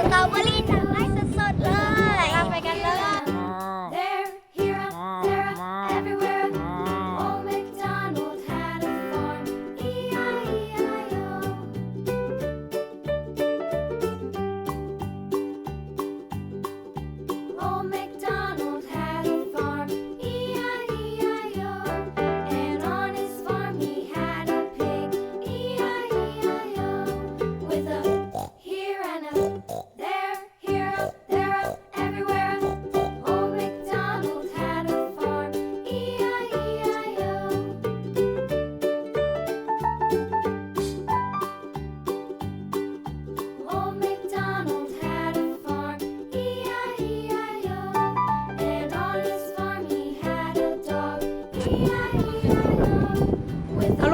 สตรอเบอรี่จากไร่สดๆเลย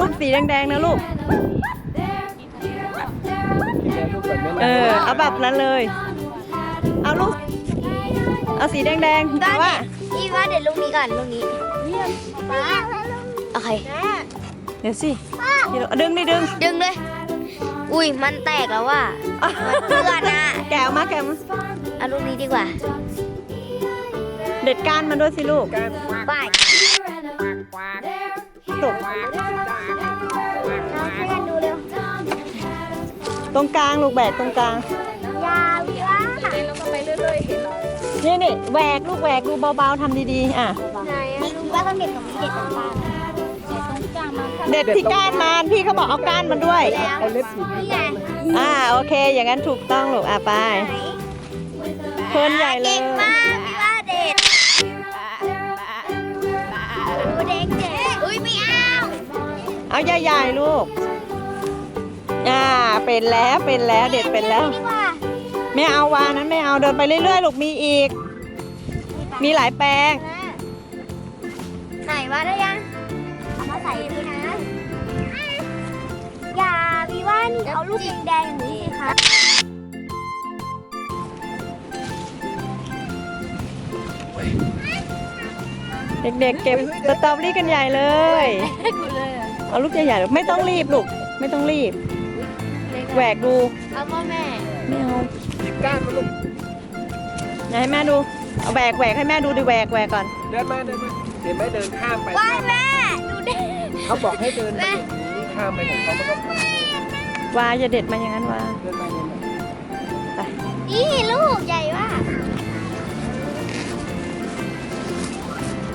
กสีแดงๆนะลูก and a there, here, there, เออ เอาแบบนั้นเลย เอาลูก เอาสีแดงๆแต่ว่าพี่ว่าเดี๋ยวลูกนี้ก่อนลูกนี้โอเคเดี๋ยวสิทีละดึงดิดึง ดึงเลย อุ้ยมันแตกแล้วว่ะเพื่อนอะแกะออกมาแกะออกมาเอาลูกนี้ดีกว่า เด็ดก้านมันด้วยสิลูกไป ตรงกลางลูกแบกตรงกลาง ยาวว่านี่นี่แหวกลูกแหวกดูเบาๆทำดีๆ อะนี่คือว่าต้องเด็ดตรงนี้เด็ดตรงกลางเด็ดที่ก้านมันพี่เขาบอกเอาก้านมันด้วยแล้วนี่ไงอ่าโอเค อย่างนั้นถูกต้องลูกอะไปเพลินใหญ่เลเก่ยงมากพี่ว่าเด็ดดูเด็กเด็ดอุ้ยไม่เอาเอาใหญ่ๆลูก อ่า เป็นแล้วเป็นแล้วเด็ดเป็นแล้ว ดีกว่าไม่เอาวานั้นไม่เอาเดินไปเรื่อยๆลูกมีอีก มีหลายแปลง ไหนว่าได้ยังเอามาใส่ดีนะอย่าพี่ว่านี่เอาลูกแดงๆอย่างนี้สิคะเด็กๆ เก็บสตรอเบอรี่กันใหญ่เลย เอาลูกใหญ่ๆลูกไม่ต้องรีบลูกไม่ต้องรีบ แหวกดู เอาพ่อแม่ไม่เอาหยิบก้านมาลูกไหนให้แม่ดู เอาแหวกแหวกให้แม่ดูดิแหวกแหวกก่อน เดินมาเดินมาเห็นไหมเดินข้ามไปว่ายแม่ดูเด็กเขาบอกให้เดินไปอย่างนี้ข้ามไปของเขามันก็ข้ามวาจะเด็ดมาอย่างนั้นวาเดินมาเดินมานี่ลูกใหญ่ว่ะ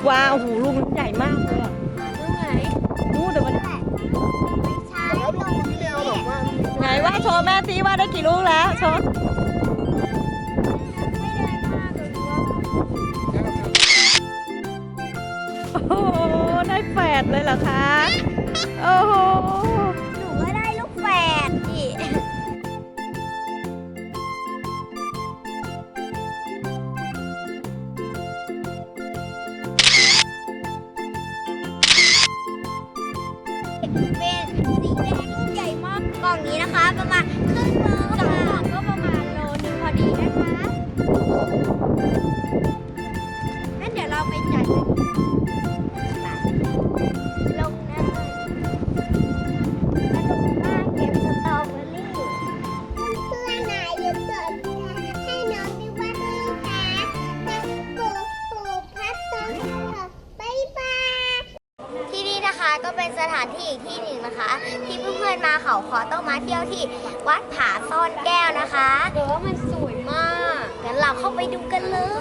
วาโอ้โหลูกมันใหญ่มากเลยอะลูกไหนนู่นเดี๋ยวมัน ไม่ ว์แม่ซีว่าได้กี่ลูกแล้วโชว์ไม่ได้มากเลยว่าโอ้โหได้แฝดเลยเหรอคะ โอ้โห หนูก็ได้ลูกแฝดอีกเป็ องนี้นะคะ ประมาณครึ่งโลค่ะก็ประมาณโลนึงพอดีนะคะงั้นเดี๋ยวเราไปจ่ายเงินลงนะสนุกมากเก็บสตรอเบอรี่เพื่อนๆนะอย่าเกิดให้น้องดีว่าด้วยนะคะแต่ปู่ปู่พัดสอนบ๊ายบาย ที่นี่นะคะก็เป็นสถานที่อีกที่หนึ่งนะคะ ที่เพื่อนๆ มาเขาขอต้องมาเที่ยวที่วัดผาซ่อนแก้วนะคะ แต่ว่ามันสวยมากงั้นเราเข้าไปดูกันเลย